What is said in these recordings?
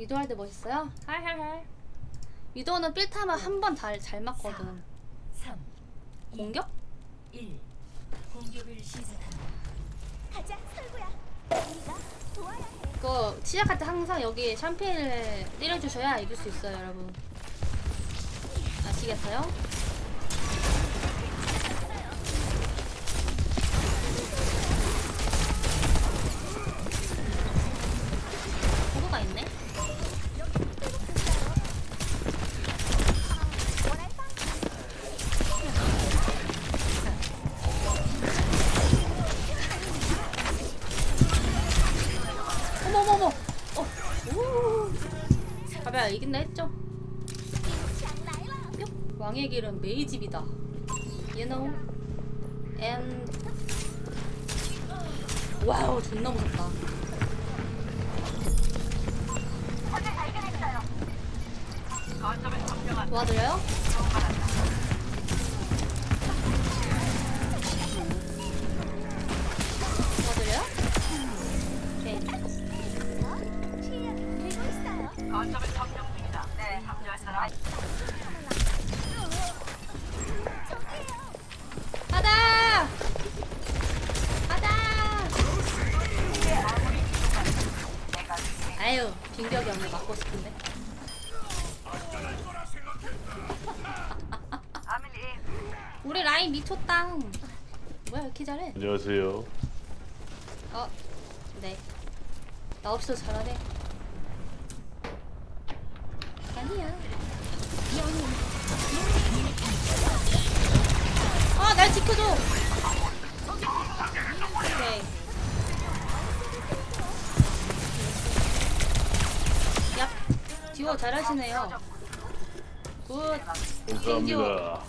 위도 할 때 멋있어요? 할할할. 위도는 필 타면 한 번잘 맞거든. 3, 공격? 1. 공격을 시작합니다. 가자, 설구야. 우리가 도와야 해. 그거 시작할 때 항상 여기 샴페인을 때려주셔야 이길 수 있어요, 여러분. 아시겠어요? 어머머머. 어. 가봐야 이긴다 했죠. 뿅. 왕의 길은 메이 집이다. You know. And 와우 존나 무섭다. 도와드려요? 아유, 빙벽이 없네 맞고 싶은데. 우리 라인 미쳤당. 뭐야, 이렇게 잘해? 안녕하세요. 어, 네. 나 없어 잘하네. 아니야. 아, 날 지켜줘. 듀오 잘하시네요. 굿. 감사합니다.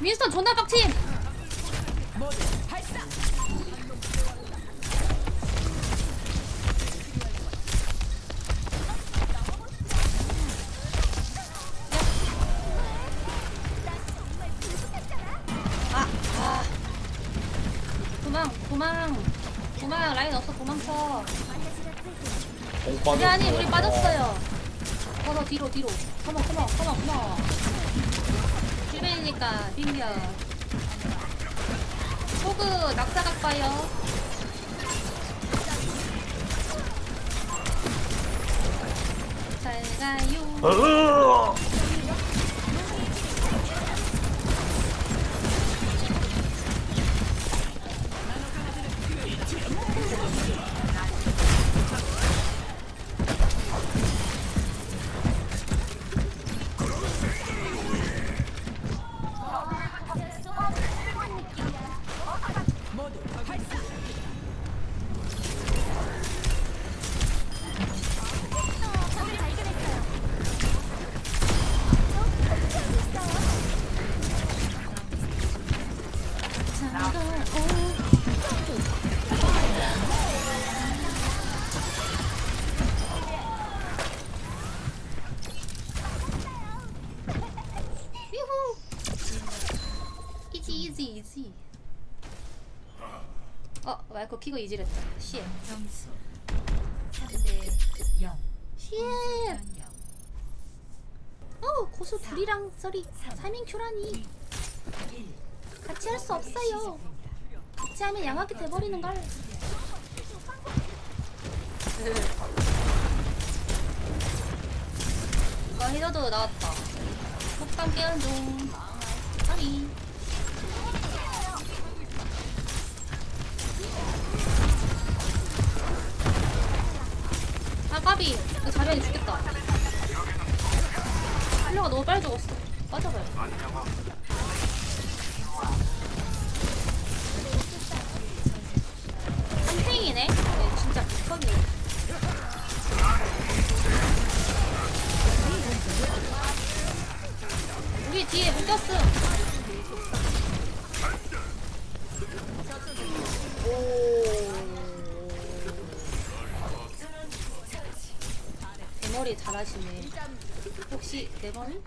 윈스턴 존나 빡침. 힐벤이니까 빙겨. 호그 낙사각 봐요. 잘 가요. 키고 이지랬다. 씨. 점수 3대 0. 씨. 변형. 어 고수 둘이랑 썰이 3인 큐라니 1. 같이 할 수 없어요. 같이 하면 양아기 돼버리는 걸. 이거 히더도 나왔다. 폭감 깨운 중. 아니. 아 까비. 이거 자리안이 죽겠다. 힐러가 너무 빨리 죽었어. 빠져봐요. 한탱이네? 네, 진짜 극박이네. 우리 뒤에 묶였음. 오. 머리 잘하시네. 혹시 내 머리?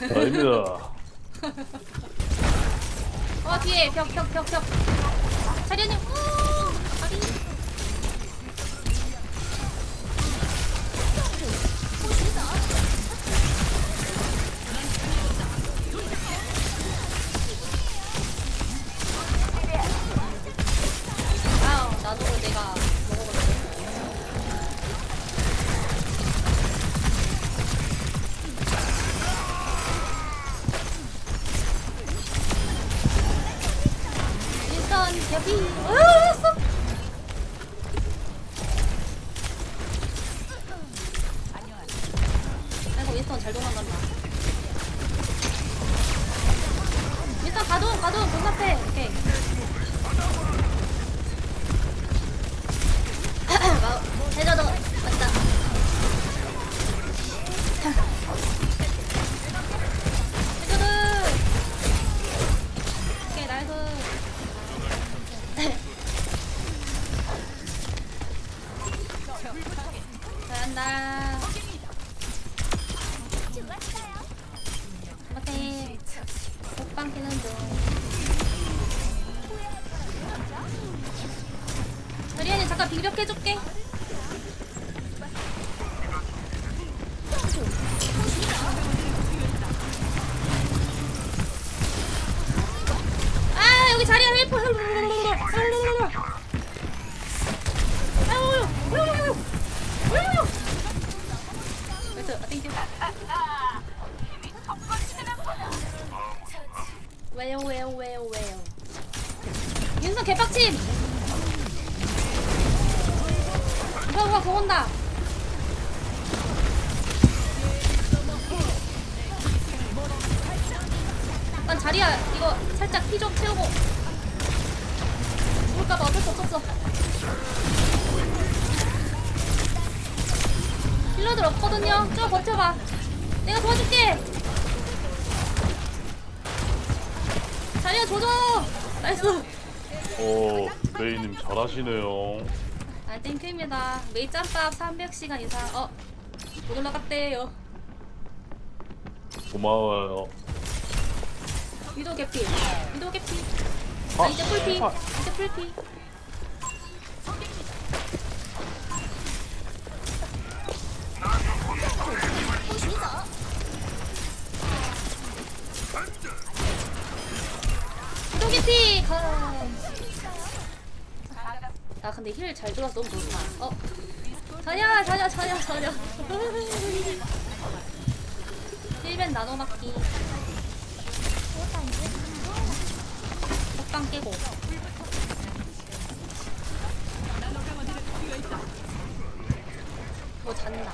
아닙니다. 어 뒤에 벽 벽 벽 벽. 자리님. 잠깐 비력해줄게. 살짝 피 좀 채우고. 죽을까봐 어쩔 수 없었어. 힐러들 없거든요. 좀 버텨봐. 내가 도와줄게. 자리야 조져! 나이스. 오, 메이님 잘하시네요. 아 땡큐입니다. 메이 짬밥 300시간 이상. 어? 못 올라갔대요. 고마워요. 위도 개피. 위도 개피. 아, 아 이제 풀피. 아. 이제 풀피. 위도 개피. 아 근데 힐 잘 들어서 너무 좋다 어. 자냐 자냐 자냐 자냐. 힐벤 나노막기 먹방 깨고 뭐 잔다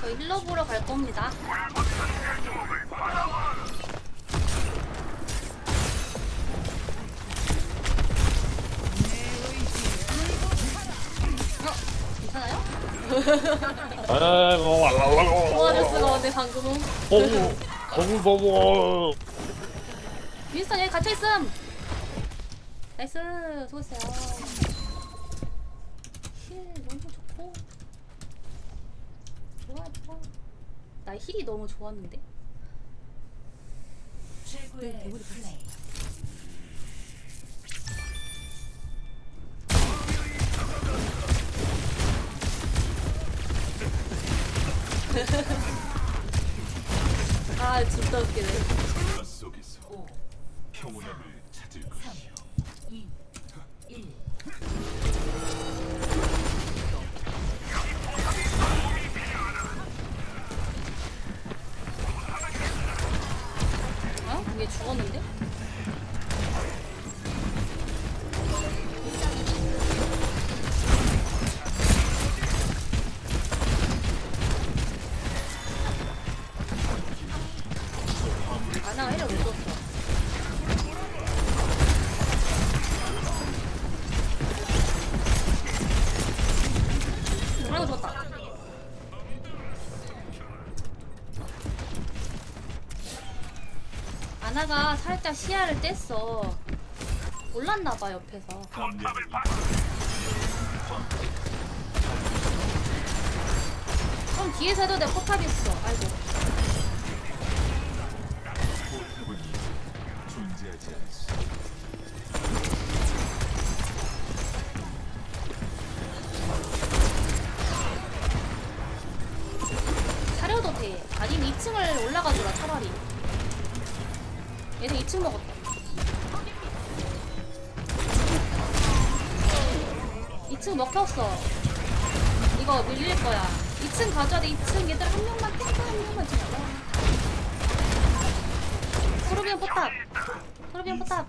저희 힐러 보러 갈 겁니다 어? 괜찮아요? 아이고, 왈랄랄랄. 도와줄 수가 없네 방금은 거울 봐봐. 윈스턴 여기 갇혀있음. 나이스. 수고했어요. 힐 너무 좋고. 좋아 좋아. 나 힐이 너무 좋았는데? 최고의 대물이 플레이. 아 진짜 웃기네 아나가 살짝 시야를 뗐어. 몰랐나봐 옆에서. 그럼 뒤에서 해도 돼 포탑 있어. 아이고. 존재하지 않습 2층 먹었다 2층 먹혔어. 이거 밀릴 거야. 2층 가져야 돼. 2층 얘들 한 명만 탱크 한 명만 지나가. 토르비언 포탑. 토르비언 포탑.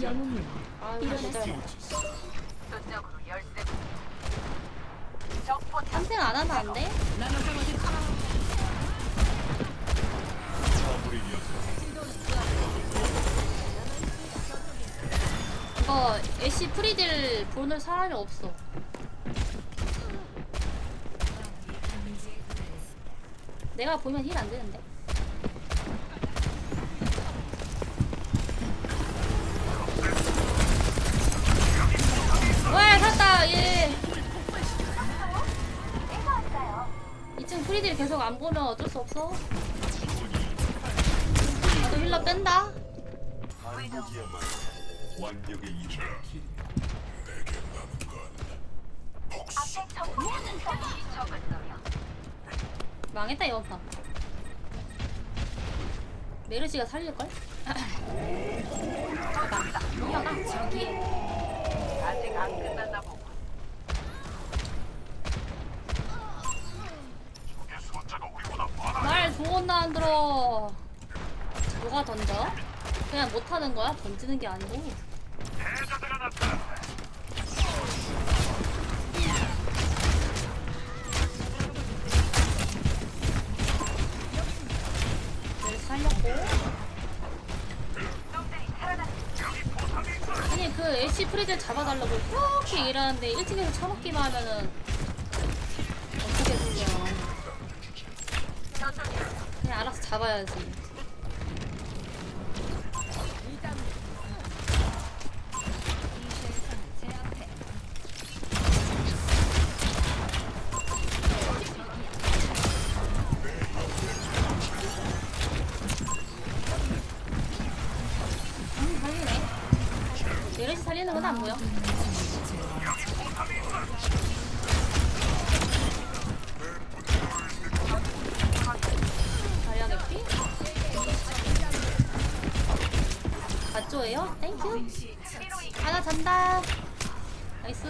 영웅님 아유 진짜 탐생 안 하면 안 돼? 이거 애쉬 프리딜 보는 사람이 없어. 내가 보면 힐 안 되는데. 와 살았다. 예. 2층 프리딜 계속 안 보면 어쩔 수 없어 힐러 뺀다. 망했다 이번 판 메르시가 살릴걸? 잡아 뭐야 저기 아직 안 끝났나 보고. 말 좋은나 안 들어 누가 던져? 그냥 못하는 거야? 던지는 게 아니고 늘 살렸고 아니 그 애쉬 프리들 잡아달라고 그렇게 일하는데 1층에서 처먹기만 하면은 어떻게 되냐 그냥 알아서 잡아야지. 가쪼예요? 땡큐. 하나 잔다. 나이스.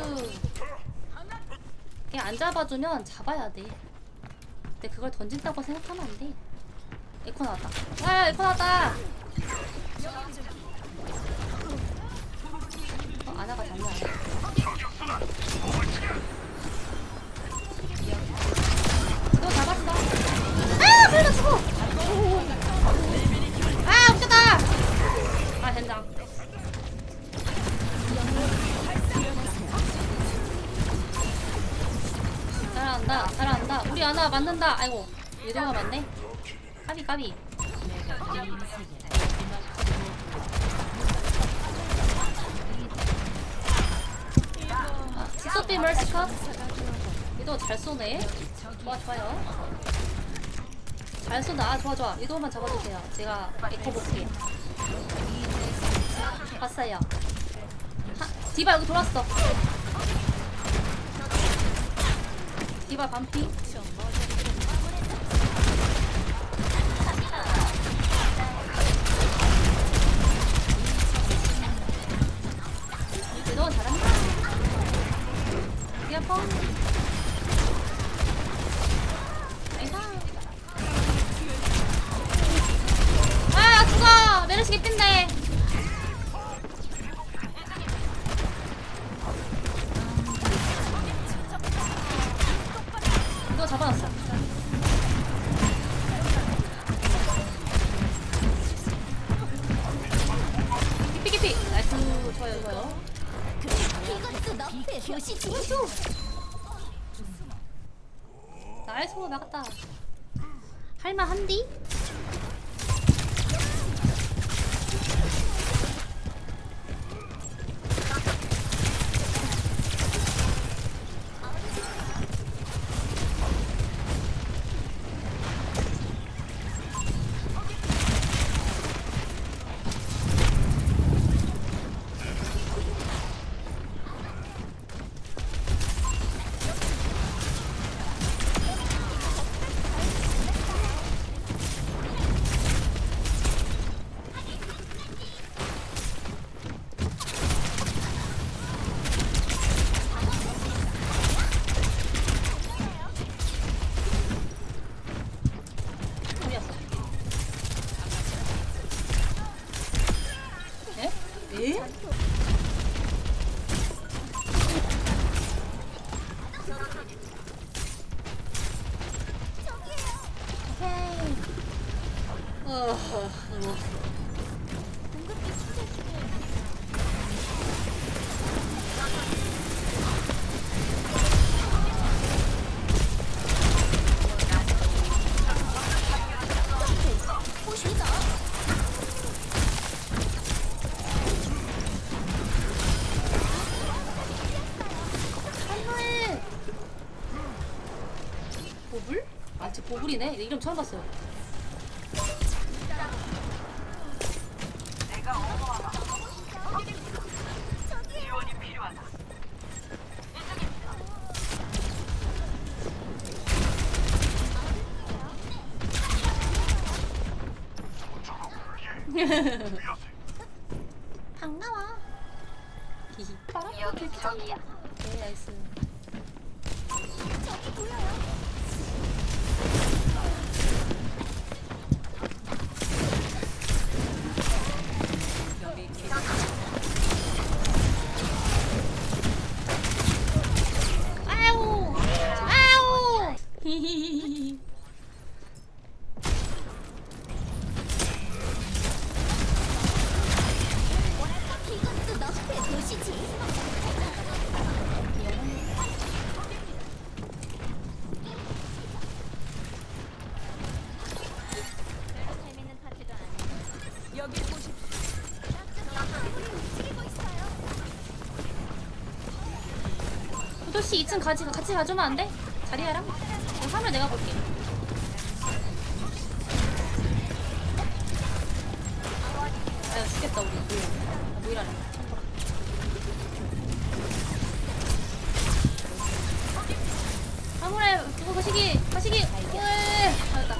그냥 안 잡아주면 잡아야 돼. 근데 그걸 던진다고 생각하면 안 돼. 에코 나왔다. 아, 에코 나왔다. 어, 아나가 잡냐? 너 잡았어. 아, 불러 죽어. 아, 된장. 잘한다, 잘한다. 우리 아나 맞는다. 아이고, 유도가 맞네. 까비, 까비. 아, 직소비 멀스컷. 유도 잘 쏘네. 좋아, 좋아요. 잘 쏜다. 아, 좋아, 좋아. 유도만 잡아주세요. 제가 에코 볼게 요. 봤어요. 하, 디바 여기 돌았어. 디바 반피. 너 잘한다. 디아펑. 예? 고블이네? 이름 처음 봤어요. 도도씨 2층 가지, 같이 가주면 안 돼? 자리야랑? 화물 내가 볼게. 아유, 죽겠다, 우리. 아, 모이라래. 화물에 두고 가시기! 가시기! 예! 잘했다.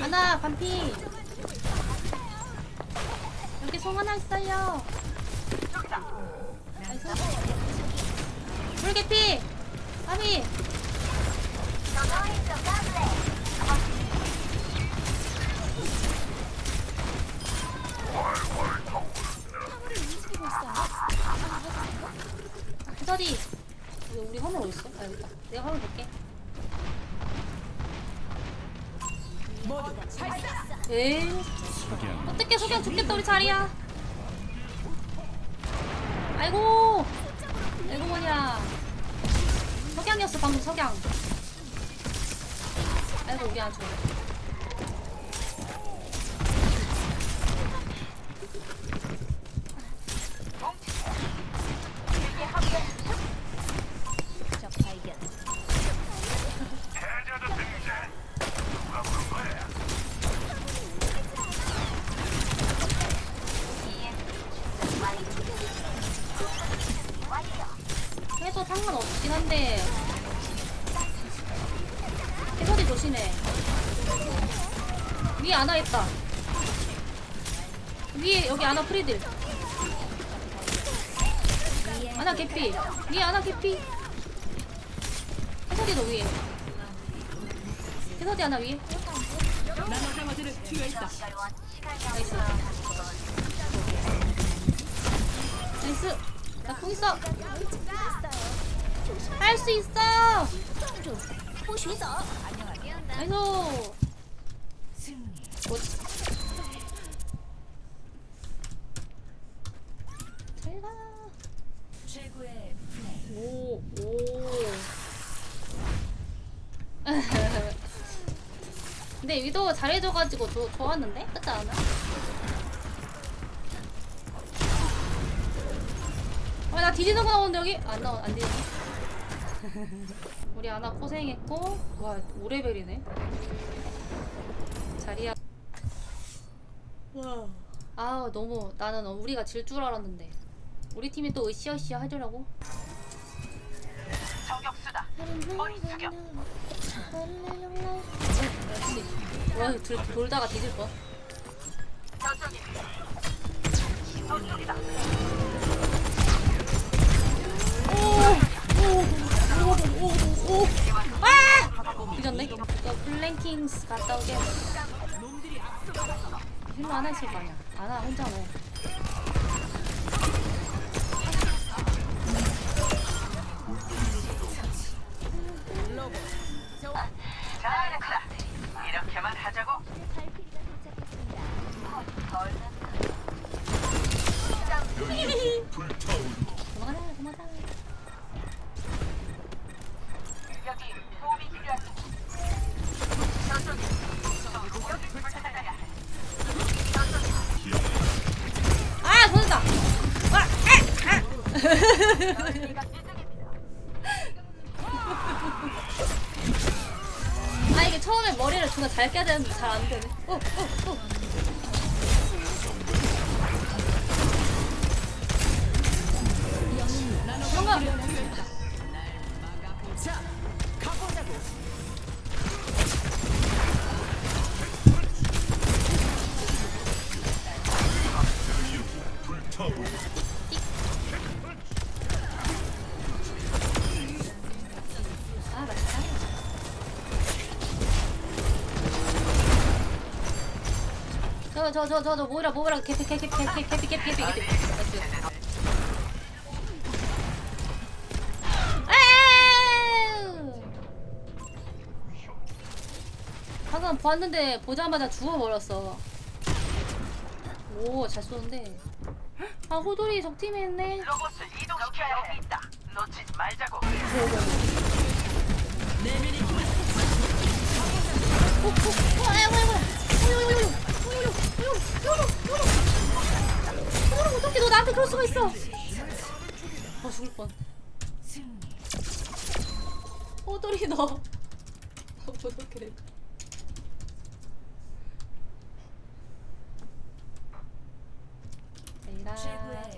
하나, 반피! 송 하나 있어요. 물개피! 아비! 아이고 우 위에 여기 아나 프리들 아나 개피. 위에 아나 개피. 해설이 너 위에. 해설이 아나 위에. 나이스. 나이스. 나공 있어. 할 수 있어. 나이스. 뭐지? 위도 잘해줘가지고 조, 좋았는데? 그렇지 않아? 아, 나 뒤지는 거 나오는데 여기? 안 나오, 안 뒤지네. 우리 아나 고생했고, 와, 5레벨이네. 자리야. 와. 아, 너무, 나는 우리가 질 줄 알았는데. 우리 팀이 또 으쌰으쌰 하더라고. 저격수다. 머리 숙여. 와, 돌, 돌다가 뒤질 뻔. 저쪽이. 저쪽이다. 아! 뒤졌네. 너 블랭킹스 갔다 오게. 힐러 하나 있을 거 아니야. 하나 혼자 뭐. 잘했다. 그렇게만 하자고. 아, 손다 아 아, 아. 머리를 존나 잘 깨야 되는데 잘 안 되네. 어, 어, 어. 뭔가 저저 저 저 저 모이라 모이라 캐피 캐피 캐피 캐피 캐피 캐피 캐피 아유. 방금 봤는데 보자마자 죽어버렸어 오 잘 쏘는데 아 호돌이 적팀에 있네 로봇을 이동시켜야 여기 있다. 놓치지 말자고. 오, 오, 오, 아이고, 아이고. 어이구, 어이구, 어이구, 요로 요로 요로 요로 어떻게 너 나한테 그럴 수가 있어. 아 죽을 뻔. 호돌이 너. 어떻게 내라